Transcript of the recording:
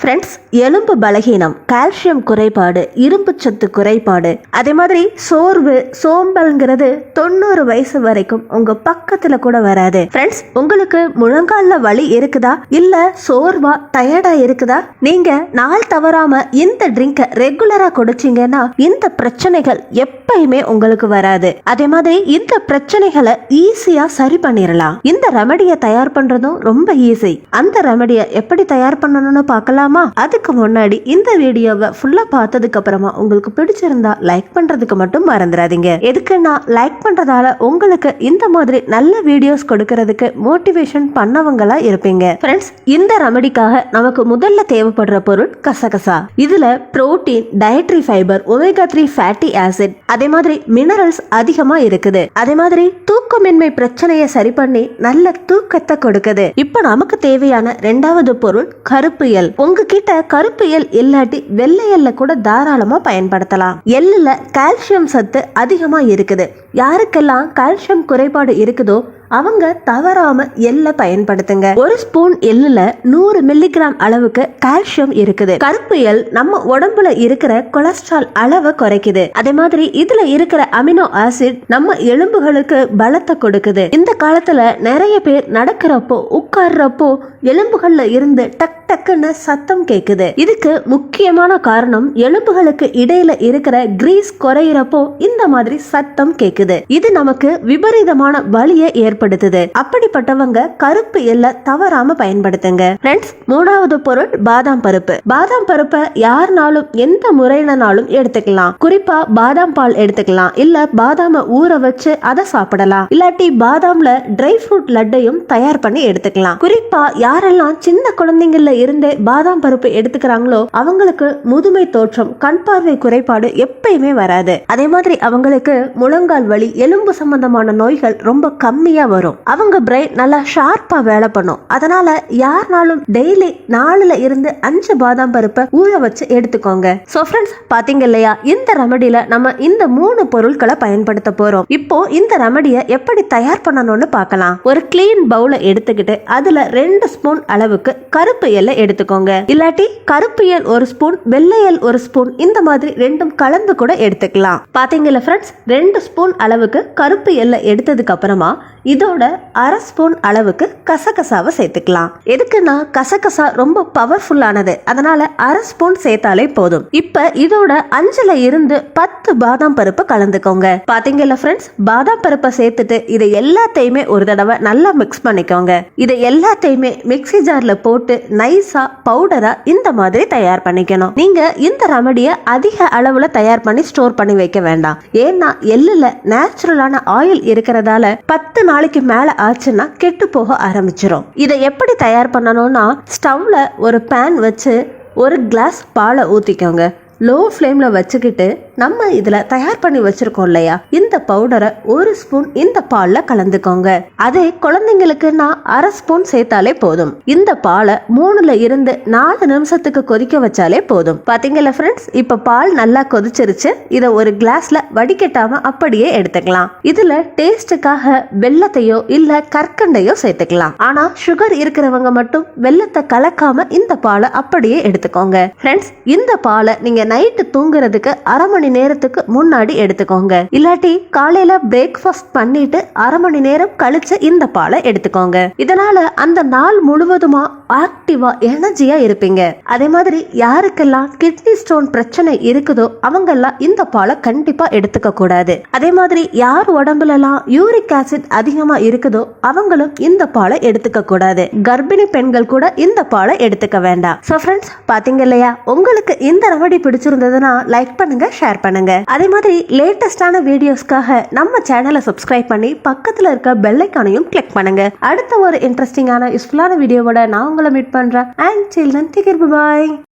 Friends எலும்பு பலகீனம் calcium குறைபாடு இரும்பு சத்து குறைபாடு. அதே மாதிரி சோர்வு சோம்பல்ங்கிறது தொண்ணூறு வயசு வரைக்கும் உங்க பக்கத்துல கூட வராது. ஃப்ரெண்ட்ஸ் உங்களுக்கு முழங்கால்ல வலி இருக்குதா? இல்ல சோர்வா டயர்டா இருக்குதா? நீங்க நாள் தவறாம இந்த ட்ரிங்கை ரெகுலரா குடிச்சீங்கன்னா இந்த பிரச்சனைகள் எப்பயுமே உங்களுக்கு வராது. அதே மாதிரி இந்த பிரச்சனைகளை ஈஸியா சரி பண்ணிடலாம் இந்த ரெமடியை தயார் பண்றதும் ரொம்ப ஈஸி அந்த ரெமடியை எப்படி தயார் பண்ணணும்னு பார்க்கலாம். அதுக்கு முன்னாடி இந்த வீடியோவை ஃபுல்லா பார்த்ததுக்கு அப்புறமா உங்களுக்கு பிடிச்சிருந்தா லைக் பண்றதுக்கு மட்டும் மறந்துடாதீங்க. எதுக்குன்னா லைக் பண்றதால உங்களுக்கு இந்த மாதிரி நல்ல வீடியோஸ் கொடுக்கறதுக்கு மோட்டிவேஷன் பண்ணவங்களா இருப்பீங்க. ஃப்ரெண்ட்ஸ் இந்த ரெமடிக்காக நமக்கு முதல்ல தேவைப்படுற பொருள் கசகசா. இதுல protein dietary fibre omega three fatty acid அதே மாதிரி மினரல்ஸ் அதிகமா இருக்குது. அதே மாதிரி தூக்கமின்மை பிரச்சனையை சரி பண்ணி நல்ல தூக்கத்தை கொடுக்குது. இப்போ நமக்கு தேவையான ரெண்டாவது பொருள் கருப்பு எல் உங்ககிட்ட கருப்பு எல் இல்லாட்டி வெள்ளை எல்ல கூட தாராளமா பயன்படுத்தலாம். எள்ளுல கால்சியம் சத்து அதிகமா இருக்குது. யாருக்கெல்லாம் கால்சியம் குறைபாடு இருக்குதோ அவங்க தவறாம எள்ள பயன்படுத்துங்க. ஒரு ஸ்பூன் எள்ளுல நூறு மில்லிகிராம் அளவுக்கு கால்சியம் இருக்குது. கருப்பு எள் நம்ம உடம்புல இருக்கிற கொலஸ்ட்ரால் அளவை குறைக்குது. அதே மாதிரி இதுல இருக்கிற அமினோ ஆசிட் நம்ம எலும்புகளுக்கு பலத்தை கொடுக்குது. இந்த காலத்துல நிறைய பேர் நடக்கிறப்போ உட்கார்றப்போ எலும்புகள்ல இருந்து டக் டக்குன்னு சத்தம் கேக்குது. இதுக்கு முக்கியமான காரணம் எலும்புகளுக்கு இடையில இருக்கிற கிரீஸ் குறையிறப்போ இந்த மாதிரி சத்தம் கேக்குது. இது நமக்கு விபரீதமான வலியை ஏற்படுத்துது. அப்படிப்பட்டவங்க கருப்பு எல்ல தவறாம பயன்படுத்துங்க. ஃப்ரெண்ட்ஸ் மூணாவது பொருள் பாதாம் பருப்பு. பாதாம் பருப்பை யாருனாலும் எந்த முறையினாலும் எடுத்துக்கலாம். குறிப்பா பாதாம் பால் எடுத்துக்கலாம். இல்ல பாதாம ஊற வச்சு அதை சாப்பிடலாம். இல்லாட்டி பாதாம்ல ட்ரை ஃப்ரூட் லட்டையும் தயார் பண்ணி எடுத்துக்கலாம். குறிப்பா யாரெல்லாம் சின்ன குழந்தைங்கள்ல இருந்தே பாதாம் பருப்பு எடுத்துக்கிறாங்களோ அவங்களுக்கு முதுமை தோற்றம் கண் பார்வை குறைபாடு எப்பயுமே வராது. அதே மாதிரி அவங்களுக்கு முழங்கால் வலி எலும்பு சம்பந்தமான நோய்கள் ரொம்ப கம்மியா வரும். அவங்க பிரெயின் நல்லா ஷார்ப்பா வேலை பண்ணும். அதனால யாருனாலும் டெய்லி நாலுல இருந்து அஞ்சு பாதாம் பருப்பை ஊற வச்சு எடுத்துக்கோங்க. சோ ஃப்ரெண்ட்ஸ் பாத்தீங்க இல்லையா? இந்த ரெமடியில நம்ம இந்த மூணு பொருட்களை பயன்படுத்த போறோம். இப்போ இந்த ரெமடியை எப்படி தயார் பண்ணணும்னு பார்க்கலாம். ஒரு கிளீன் பவுல எடுத்துக்கிட்டு அதுல ரெண்டு ஸ்பூன் அளவுக்கு கருப்பு எல்லை எடுத்துக்கோங்க. இல்லாட்டி கருப்பு எல் ஒரு ஸ்பூன் வெள்ளை எல் ஒரு ஸ்பூன் இந்த மாதிரி ரெண்டும் கலந்து கூட எடுத்துக்கலாம். பாத்தீங்கல்ல ஃப்ரெண்ட்ஸ் ரெண்டு ஸ்பூன் அளவுக்கு கருப்பு எல்லை எடுத்ததுக்கு அப்புறமா இதோட அரை ஸ்பூன் அளவுக்கு கசகசாவை சேர்த்துக்கலாம். எதுக்குன்னா கசகசா ரொம்ப பவர்ஃபுல்லானது அதனால அரை ஸ்பூன் சேர்த்தாலே போதும். இப்ப இதோட அஞ்சுல இருந்து பத்து பாதாம் பருப்பு கலந்துக்கோங்க. பாத்தீங்கல்ல ஃப்ரெண்ட்ஸ் பாதாம் பருப்பை சேர்த்துட்டு இதை எல்லாத்தையுமே ஒரு தடவை நல்லா மிக்ஸ் பண்ணிக்கோங்க. இதை எல்லாத்தையுமே மிக்ஸி ஜார்ல போட்டு நைஸ் பவுடரா இந்த மாதிரி தயார் பண்ணிக்கணும். நீங்க இந்த ரெமடியை அதிக அளவுல தயார் பண்ணி ஸ்டோர் பண்ணி வைக்க வேண்டாம். ஏன்னா எள்ளுல நேச்சுரலான ஆயில் இருக்கிறதால பத்து நாளைக்கு மேல ஆச்சுன்னா கெட்டு போக ஆரம்பிச்சிடும் இதை எப்படி தயார் பண்ணணும்னா ஸ்டவ்ல ஒரு பேன் வச்சு ஒரு கிளாஸ் பாலை ஊற்றிக்கோங்க லோ ஃப்ளேமில் வச்சுக்கிட்டு நம்ம இதில் தயார் பண்ணி வச்சுருக்கோம் இல்லையா? இந்த பவுடரை ஒரு ஸ்பூன் இந்த பாலில் கலந்துக்கோங்க. அதே குழந்தைங்களுக்கு நான் அரை ஸ்பூன் சேர்த்தாலே போதும். இந்த பாலை மூணுல இருந்து நாலு நிமிஷத்துக்கு கொதிக்க வச்சாலே போதும். பாத்தீங்களா ஃப்ரெண்ட்ஸ் இப்போ பால் நல்லா கொதிச்சிருச்சு. இதை ஒரு கிளாஸ்ல வடிகட்டாம அப்படியே எடுத்துக்கலாம். இதுல டேஸ்ட்டுக்காக வெள்ளத்தையோ இல்ல கற்கண்டையோ சேர்த்துக்கலாம். ஆனா சுகர் இருக்கிறவங்க மட்டும் வெள்ளத்தை கலக்காம இந்த பாலை அப்படியே எடுத்துக்கோங்க. ஃப்ரெண்ட்ஸ் இந்த பாலை நீங்க நைட்டு தூங்குறதுக்கு அரை மணி நேரத்துக்கு முன்னாடி எடுத்துக்கோங்க. இல்லாட்டி காலையில பிரேக்ஃபாஸ்ட் பண்ணிட்டு அரை மணி நேரம் கழிச்சு இந்த பாலை எடுத்துக்கோங்க. இதனால அந்த நாள் முழுவதுமா ஆக்டிவா எனர்ஜியா இருப்பீங்க. அதே மாதிரி யாருக்கெல்லாம் கிட்னி ஸ்டோன் பிரச்சனை இருக்குதோ அவங்கெல்லாம் இந்த பாலை கண்டிப்பா எடுத்துக்க கூடாது. அதே மாதிரி யார் உடம்புலலாம் யூரிக் ஆசிட் அதிகமா இருக்குதோ அவங்களும் இந்த பாலை எடுத்துக்க கூடாது. கர்ப்பிணி பெண்கள் கூட இந்த பாலை எடுத்துக்க வேண்டாம். ஸோ ஃப்ரெண்ட்ஸ் பாத்தீங்க இல்லையா? உங்களுக்கு இந்த ரெமடி பிடிச்சிருந்ததுன்னா லைக் பண்ணுங்க ஷேர் பண்ணுங்க. அதே மாதிரி லேட்டஸ்டான வீடியோஸ்க்காக நம்ம சேனலை சப்ஸ்கிரைப் பண்ணி பக்கத்துல இருக்க பெல் ஐக்கானையும் கிளிக் பண்ணுங்க. அடுத்த ஒரு இன்ட்ரெஸ்டிங்கான யூஸ்ஃபுல்லான வீடியோவோட நான் உங்களை மீட் பண்றேன் அண்ட் சில்ட்ரன் திகர் பாய்